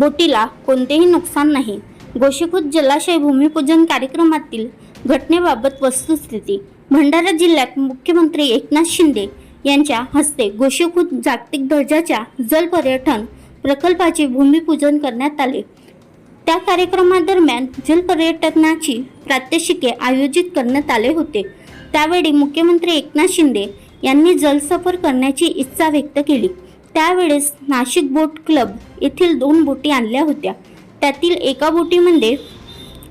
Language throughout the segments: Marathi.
बोटीला कोणतेही नुकसान नाही. गोशीखुद जलाशय भूमिपूजन कार्यक्रमातील घटनेबाबत वस्तुस्थिती. भंडारा जिल्ह्यात मुख्यमंत्री एकनाथ शिंदे यांच्या हस्ते गोशीखुद जागतिक दर्जाच्या जलपर्यटन प्रकल्पाचे भूमिपूजन करण्यात आले. त्या कार्यक्रमादरम्यान जल पर्यटनाची प्रात्यक्षिके आयोजित करण्यात आले होते. त्यावेळी मुख्यमंत्री एकनाथ शिंदे यांनी जलसफर करण्याची इच्छा व्यक्त केली. त्यावेळेस नाशिक बोट क्लब येथील दोन बोटी आणल्या होत्या. त्यातील एका बोटीमध्ये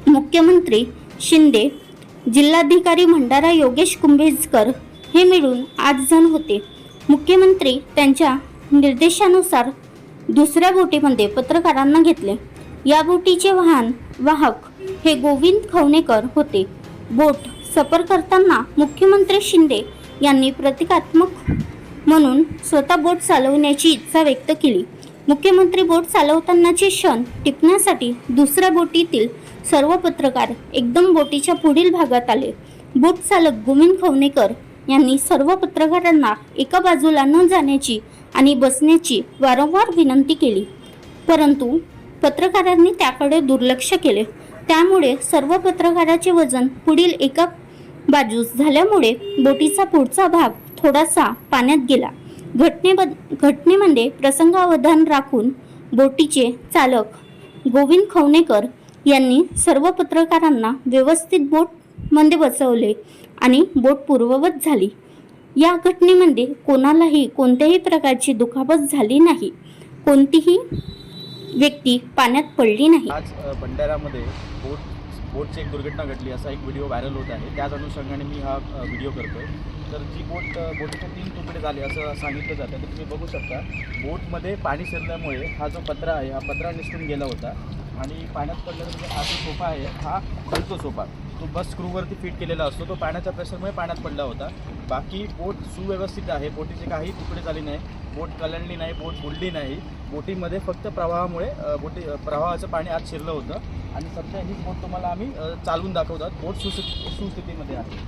मुख्यमंत्री शिंदे जिल्हाधिकारी भंडारा योगेश कुंभेजकर हे मिळून आठ जण होते. मुख्यमंत्री त्यांच्या निर्देशानुसार दुसऱ्या बोटीमध्ये पत्रकारांना घेतले. या बोटीचे वाहन वाहक हे गोविंद खवणेकर होते. बोट सफर करताना मुख्यमंत्री शिंदे यांनी प्रतिकात्मक म्हणून स्वतः बोट चालवण्याची इच्छा व्यक्त केली. मुख्यमंत्री बोट चालवतानाचे क्षण टिपण्यासाठी दुसऱ्या बोटीतील सर्व पत्रकार एकदम बोटीच्या पुढील भागात आले. बोट चालक गोविंद खवणेकर यांनी सर्व पत्रकारांना एका बाजूला न जाण्याची आणि बसण्याची वारंवार विनंती केली. परंतु पत्रकारांनी त्याकडे दुर्लक्ष केले. त्यामुळे सर्व पत्रकाराचे वजन पुढील एका बाजूस झाल्यामुळे बोटीचा पुढचा भाग थोडासा पाण्यात गेला. घटनेबद घटनेमध्ये प्रसंगावधान राखून बोटीचे चालक गोविंद खवणेकर यांनी सर्व पत्रकारांना व्यवस्थित बोटमध्ये बसवले आणि बोट पूर्ववत झाली. या घटनेमध्ये कोणालाही कोणत्याही प्रकारची दुखापत झाली नाही. कोणतीही व्यक्ती पाण्यात पडली नाही. आज भंडाऱ्यामध्ये बोट बोटची एक दुर्घटना घडली असा एक व्हिडिओ व्हायरल होत आहे. त्याच अनुषंगाने मी हा व्हिडिओ करतोय. तर जी बोट बोटीचे तीन तुकडे झाले असं सांगितलं जातं तर तुम्ही बघू शकता बोटमध्ये पाणी शिरल्यामुळे हा जो पत्रा आहे हा पत्रा निसटून गेला होता. आणि पाण्यात पडल्यानंतर हा जो सोफा आहे हा हलतो सोफा. तो बस स्क्रूवरती फिट केलेला असतो तो पाण्याच्या प्रेशरमुळे पाण्यात पडला होता. बाकी बोट सुव्यवस्थित आहे बोटीचे काही तुकडे झाले नाही बोट कलंडली नाही बोट बुडली नाही. बोटीमध्ये फक्त प्रवाहामुळे बोटी प्रवाहाचं पाणी आत शिरलं होतं. आणि सध्या ही बोट तुम्हाला आम्ही चालवून दाखवतात बोट सुस्थितीमध्ये आहे.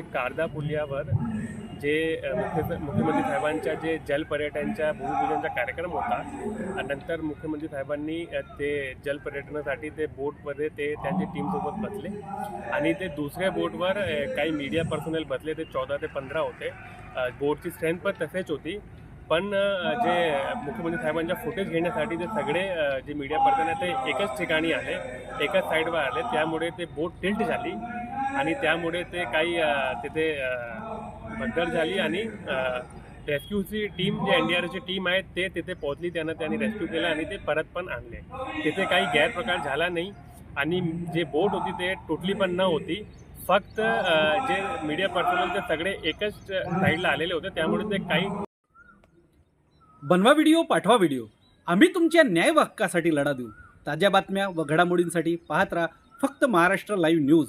जे कारदा पुलियावर जे मुख्य मुख्यमंत्री साहेबांच्या जे जलपर्यटनच्या भूमिपूजनचा कार्यक्रम होता आणि नंतर मुख्यमंत्री साहेबांनी ते जलपर्यटनासाठी ते बोटमध्ये ते त्यांच्या टीमसोबत बसले. आणि ते दुसऱ्या बोटवर काही मीडिया पर्सनल बसले ते चौदा ते पंधरा होते. बोटची स्ट्रेंथ पण तसेच होती. पण जे मुख्यमंत्री साहेबांच्या फुटेज घेण्यासाठी ते सगळे जे मीडिया पर्सन आहे ते एकच ठिकाणी आले एकाच साईडवर आले. त्यामुळे ते बोट टिल्ट झाली. आणि त्यामुळे ते काही तिथे अ, झाली आणि रेस्क्यूची टीम जे एन डी आरची टीम आहे ते तिथे पोहोचली त्यांना त्यांनी रेस्क्यू केलं आणि ते परत पण आणले. तिथे काही गैरप्रकार झाला नाही आणि जे बोट होती ते टोटली पण न होती. फक्त जे मीडिया पर्सनल ते सगळे एकच साईडला आलेले होते त्यामुळे ते काही बनवा व्हिडिओ पाठवा व्हिडिओ. आम्ही तुमच्या न्याय हक्कासाठी लढा देऊ. ताज्या बातम्या व घडामोडींसाठी पाहत राहा फक्त महाराष्ट्र लाईव्ह न्यूज.